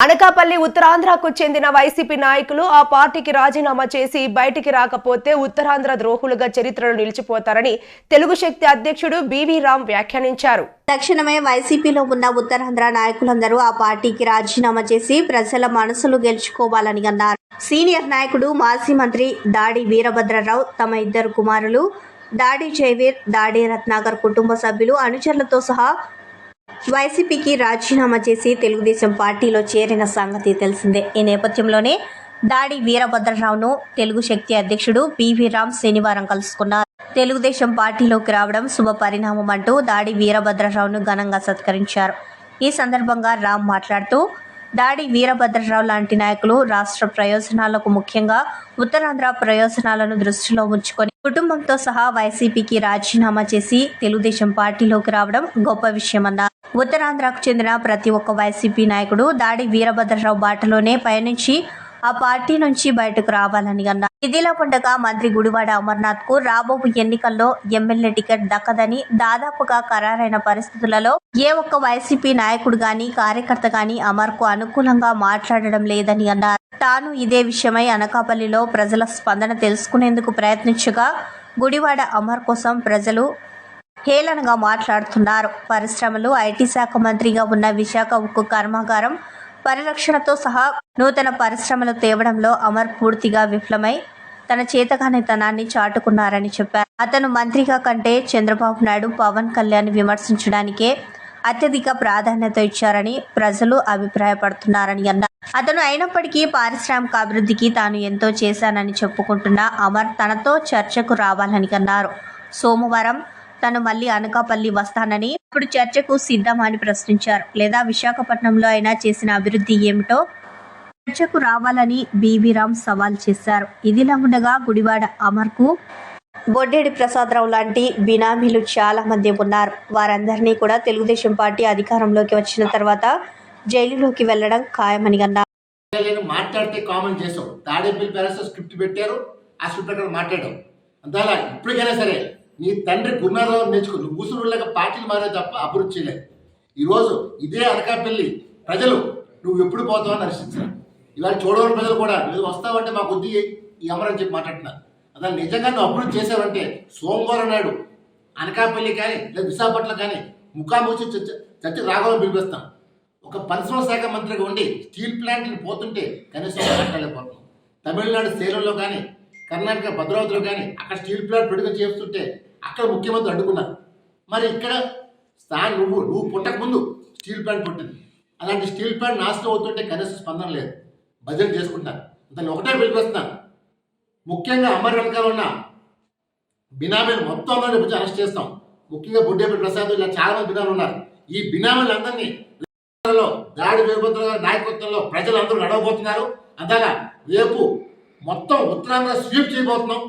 అనకాపల్లి ఉత్తరాంధ్రకు చెందిన వైసీపీ నాయకులు ఆ పార్టీకి రాజీనామా చేసి బయటికి రాకపోతే ఉత్తరాంధ్ర ద్రోహులుగా చరిత్రలో నిలిచిపోతారని తెలుగు శక్తి అధ్యక్షుడు బివి రామ్ వ్యాఖ్యానించారు. తక్షణమే వైసీపీలో ఉన్న ఉత్తరాంధ్ర నాయకులందరూ ఆ పార్టీకి రాజీనామా చేసి ప్రజల మనసులు గెలుచుకోవాలని అన్నారు. సీనియర్ నాయకుడు మాజీ మంత్రి దాడి వీరభద్రరావు తమ ఇద్దరు కుమారులు దాడి జయవీర్ దాడి రత్నాకర్ కుటుంబ సభ్యులు అనుచరులతో సహా వైసీపీకి రాజీనామా చేసి తెలుగుదేశం పార్టీలో చేరిన సంగతి తెలిసిందే. ఈ నేపథ్యంలోనే దాడి వీరభద్రరావును తెలుగు శక్తి అధ్యక్షుడు పివి రామ్ శనివారం కలుసుకున్నారు. తెలుగుదేశం పార్టీలోకి రావడం శుభ పరిణామం అంటూ దాడి వీరభద్రరావును ఘనంగా సత్కరించారు. ఈ సందర్భంగా రామ్ మాట్లాడుతూ దాడి వీరభద్రరావు లాంటి నాయకులు రాష్ట్ర ప్రయోజనాలకు ముఖ్యంగా ఉత్తరాంధ్ర ప్రయోజనాలను దృష్టిలో ఉంచుకొని కుటుంబంతో సహా వైసీపీకి రాజీనామా చేసి తెలుగుదేశం పార్టీలోకి రావడం గొప్ప విషయమన్నారు. ఉత్తరాంధ్రకు చెందిన ప్రతి ఒక్క వైసీపీ నాయకుడు దాడి వీరభద్రరావు బాటలోనే పయనించి ఆ పార్టీ నుంచి బయటకు రావాలని అన్నారు ఇదిలా ఉండగా మంత్రి గుడివాడ అమర్నాథ్కు రాబోబు ఎన్నికల్లో ఎమ్మెల్యే టికెట్ దక్కదని దాదాపుగా ఖరారైన పరిస్థితులలో ఏ ఒక్క వైసీపీ నాయకుడు గాని కార్యకర్త గాని అమర్కు అనుకూలంగా మాట్లాడడం లేదని అన్నారు. తాను ఇదే విషయమై అనకాపల్లిలో ప్రజల స్పందన తెలుసుకునేందుకు ప్రయత్నించగా గుడివాడ అమర్ కోసం ప్రజలు హేళనగా మాట్లాడుతున్నారు. పరిశ్రమలు ఐటీ శాఖ మంత్రిగా ఉన్న విశాఖ ఉక్కు కర్మాగారం పరిరక్షణతో సహా నూతన పరిశ్రమలు తేవడంలో అమర్ పూర్తిగా విఫలమై తన చేతకానితనాన్ని చాటుకున్నారని చెప్పారు. అతను మంత్రిగా కంటే చంద్రబాబు నాయుడు పవన్ కళ్యాణ్ విమర్శించడానికే అత్యధిక ప్రాధాన్యత ఇచ్చారని ప్రజలు అభిప్రాయపడుతున్నారని అన్నారు. అతను అయినప్పటికీ పారిశ్రామిక అభివృద్ధికి తాను ఎంతో చేశానని చెప్పుకుంటున్న అమర్ తనతో చర్చకు రావాలని అన్నారు. సోమవారం తను మళ్ళీ అనకాపల్లి వస్తానని ఇప్పుడు చర్చకు సిద్ధమా అని ప్రశ్నించారు. లేదా విశాఖపట్నంలో అయినా చేసిన అభివృద్ధి ఏమిటో చర్చకు రావాలని బీవీ రామ్ సవాల్ చేశారు. ఇదిలా ఉండగా గుడివాడ అమర్కు బొడ్డేడి ప్రసాదరావు లాంటి బినామీలు చాలా మంది ఉన్నారు. వారందరినీ కూడా తెలుగుదేశం పార్టీ అధికారంలోకి వచ్చిన తర్వాత జైలులోకి వెళ్ళడం ఖాయమని అన్నారు. మాట్లాడితే కామన్ చేసాం. తాడేపల్లి ప్యాలెస్ స్క్రిప్ట్ పెట్టారు. ఆ స్క్రిప్ట్ ప్రకారం మాట్లాడాం. అంతలా ఇప్పటికైనా సరే నీ తండ్రి గురునాథరావు నేర్చుకో నువ్వు ఊసురుళ్ళగా పార్టీలు మారే తప్ప అభివృద్ధి చేయలేదు. ఈరోజు ఇదే అనకాపల్లి ప్రజలు నువ్వు ఎప్పుడు పోతావు అని దర్శించారు ఇవాళ చూడవని ప్రజలు కూడా నువ్వు వస్తావంటే మా కొద్ది ఈ అమరని చెప్పి మాట్లాడుతున్నారు. అదే నిజంగా నువ్వు అభివృద్ధి చేసావంటే సోమవారం నాడు అనకాపల్లి కానీ లేదా విశాఖపట్నం కానీ ముఖాముఖి చర్చ చర్చ రాఘవం పిలిపిస్తాం. ఒక పరిశ్రమ శాఖ మంత్రిగా ఉండి స్టీల్ ప్లాంట్ని పోతుంటే కనీసం మాట్లాడలేకపోతున్నాం తమిళనాడు సేలంలో కానీ కర్ణాటక భద్రావతిలో కానీ అక్కడ స్టీల్ ప్లాంట్ విడుదల చేస్తుంటే అక్కడ ముఖ్యమంత్రి అడ్డుకున్నారు. మరి ఇక్కడ స్థాయి నువ్వు నువ్వు పుట్టకముందు స్టీల్ ప్లాంట్ పుట్టింది. అలాంటి స్టీల్ ప్లాంట్ నాశనం అవుతుంటే కనీస స్పందన లేదు. బడ్జెట్ చేసుకుంటారు దాన్ని ఒకటే పిలిపిస్తున్నాను ముఖ్యంగా అమర్ వెనకాల ఉన్న బినామీలు మొత్తం అందరినీ వచ్చి అరెస్ట్ చేస్తాం. ముఖ్యంగా బుడ్డేపల్లి ప్రసాద్ ఇలా చాలా మంది బినామీలు ఉన్నారు. ఈ బినామీలందరినీ లో దాడి వీరభద్ర నాయకత్వంలో నాయకత్వంలో ప్రజలందరూ నడవబోతున్నారు. అంతగా రేపు మొత్తం ఉత్తరాంధ్ర స్వీప్ చేయబోతున్నాం.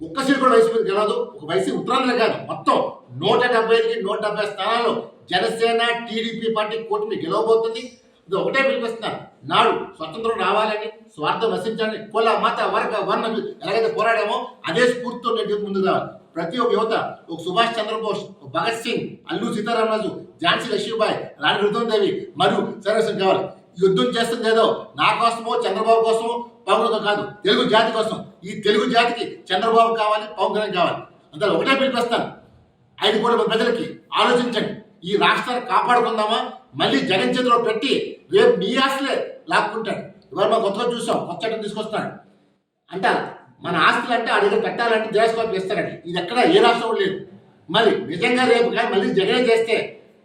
ఒక్క సీట్ కూడా వైసీపీ గెలవదు ఒక వైసీపీ ఉత్తరాంధ్ర కాదు మొత్తం నూట డెబ్బై ఐదుకి నూట డెబ్బై స్థానాలు జనసేన టీడీపీ పార్టీ కూటమి గెలవబోతుంది. ఇది ఒకటే పిలిపిస్తున్నారు నాడు స్వతంత్రం రావాలని స్వార్థం నశించాలని కుల మత వర్గ వర్ణ ఎలాగైతే పోరాడామో అదే స్ఫూర్తితో నేటి ముందు రావాలి. ప్రతి ఒక్క యువత ఒక సుభాష్ చంద్రబోస్ ఒక భగత్ సింగ్ అల్లు సీతారామరాజు ఝాన్సీ లక్ష్మీబాయి రాణి రుద్రందేవి మరియు సర్వేశ్వరం కావాలి. యుద్ధం చేస్తుంది ఏదో నా కోసమో చంద్రబాబు కోసమో పవన్ కాదు తెలుగు జాతి కోసం. ఈ తెలుగు జాతికి చంద్రబాబు కావాలి పవన్ కళ్యాణ్ కావాలి. అందరూ ఒకటే పిలిపిస్తాను ఐదు కోట్ల మంది ప్రజలకి ఆలోచించండి. ఈ రాష్ట్రాన్ని కాపాడుకుందామా? మళ్ళీ జగన్ చేతిలో పెట్టి రేపు మీ ఆస్తులే లాక్కుంటాడు. ఇవాళ మనం కొత్తగా చూసాం కొత్త చట్టం తీసుకొస్తున్నాడు. అంటారు మన ఆస్తులు అంటే అడిగి పెట్టాలంటే దేశవాళ్ళు ఇస్తారండి ఇది ఎక్కడ ఏ రాష్ట్రం లేదు. మరి నిజంగా రేపు కానీ మళ్ళీ జగనే చేస్తే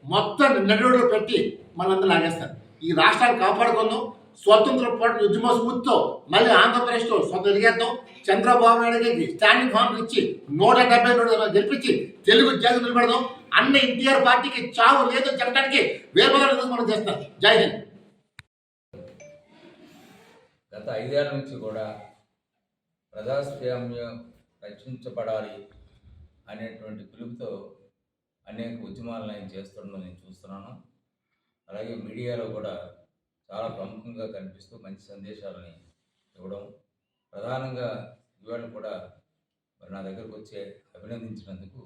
మొత్తం నడులో పెట్టి మనందరూ లాగేస్తారు. ఈ రాష్ట్రాన్ని కాపాడుకుందాం. స్వతంత్ర పోరాట ఉద్యమ స్ఫూర్తితో మళ్ళీ ఆంధ్రప్రదేశ్లో సొంత ఎదిగేద్దాం చంద్రబాబు నాయుడు గారికి స్టాండింగ్ ఫామ్ ఇచ్చి నూట డెబ్బై రెండు గెలిపించి తెలుగు జాతి నిలబెడదాం. అన్న ఎన్టీఆర్ పార్టీకి చావు లేదని చెప్పడానికి వేరే మనం చేస్తాం జై హింద్. గత ఐదేళ్ళ నుంచి కూడా ప్రజాస్వామ్యం రక్షించబడాలి అనేటువంటి పిలుపుతో అనేక ఉద్యమాలను ఆయన చేస్తుండడం నేను చూస్తున్నాను. అలాగే మీడియాలో కూడా చాలా ప్రముఖంగా కనిపిస్తూ మంచి సందేశాలని ఇవ్వడం ప్రధానంగా ఇవాళ కూడా మరి నా దగ్గరకు వచ్చే అభినందించినందుకు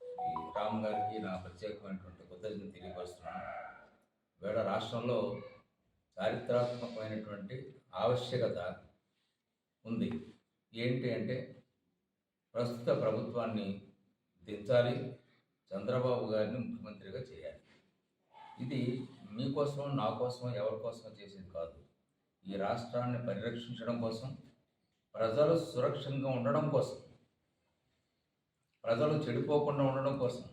ఈ రామ్ గారికి నా ప్రత్యేకమైనటువంటి కృతజ్ఞత తెలియపరుస్తున్నాను. ఇవాళ రాష్ట్రంలో చారిత్రాత్మకమైనటువంటి ఆవశ్యకత ఉంది. ఏంటి అంటే ప్రస్తుత ప్రభుత్వాన్ని దించాలి చంద్రబాబు గారిని ముఖ్యమంత్రిగా చేయాలి. ఇది మీకోసం నా కోసం ఎవరి కోసం చేసేది కాదు. ఈ రాష్ట్రాన్ని పరిరక్షించడం కోసం ప్రజలు సురక్షంగా ఉండడం కోసం ప్రజలు చెడిపోకుండా ఉండడం కోసం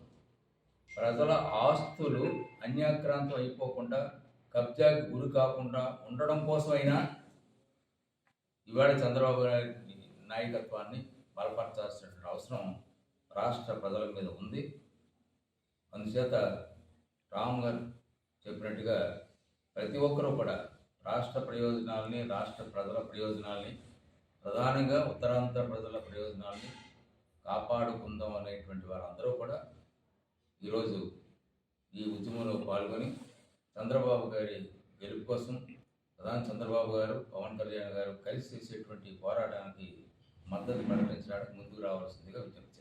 ప్రజల ఆస్తులు అన్యాక్రాంతం అయిపోకుండా కబ్జాకి గురి కాకుండా ఉండడం కోసమైనా ఇవాళ చంద్రబాబు గారి నాయకత్వాన్ని బలపరచాల్సినటువంటి అవసరం రాష్ట్ర ప్రజల మీద ఉంది. అందుచేత రామ్ గారు చెప్పినట్టుగా ప్రతి ఒక్కరూ కూడా రాష్ట్ర ప్రయోజనాల్ని రాష్ట్ర ప్రజల ప్రయోజనాల్ని ప్రధానంగా ఉత్తరాంధ్ర ప్రజల ప్రయోజనాల్ని కాపాడుకుందాం అనేటువంటి వారందరూ కూడా ఈరోజు ఈ ఉద్యమంలో పాల్గొని చంద్రబాబు గారి గెలుపు కోసం ప్రధాని చంద్రబాబు గారు పవన్ కళ్యాణ్ గారు కలిసి చేసేటువంటి పోరాటానికి మద్దతు ప్రకటించడానికి ముందుకు రావాల్సిందిగా విజ్ఞప్తి